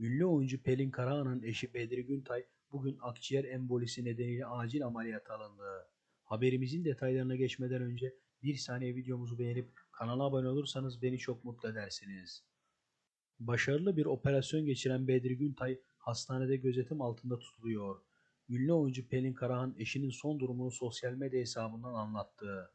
Ünlü oyuncu Pelin Karahan'ın eşi Bedri Güntay bugün akciğer embolisi nedeniyle acil ameliyata alındı. Haberimizin detaylarına geçmeden önce bir saniye videomuzu beğenip kanala abone olursanız beni çok mutlu edersiniz. Başarılı bir operasyon geçiren Bedri Güntay hastanede gözetim altında tutuluyor. Ünlü oyuncu Pelin Karahan eşinin son durumunu sosyal medya hesabından anlattı.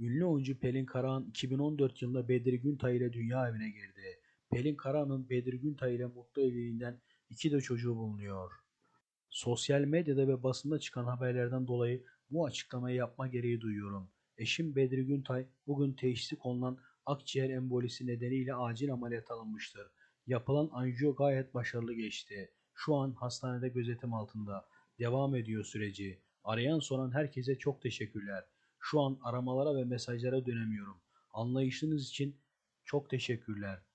Ünlü oyuncu Pelin Karahan 2014 yılında Bedri Güntay ile dünya evine girdi. Pelin Karahan'ın Bedri Güntay ile mutlu evliliğinden iki de çocuğu bulunuyor. Sosyal medyada ve basında çıkan haberlerden dolayı bu açıklamayı yapma gereği duyuyorum. Eşim Bedri Güntay bugün teşhisi konulan akciğer embolisi nedeniyle acil ameliyat alınmıştır. Yapılan anjiyo gayet başarılı geçti. Şu an hastanede gözetim altında. Devam ediyor süreci. Arayan soran herkese çok teşekkürler. Şu an aramalara ve mesajlara dönemiyorum. Anlayışınız için çok teşekkürler.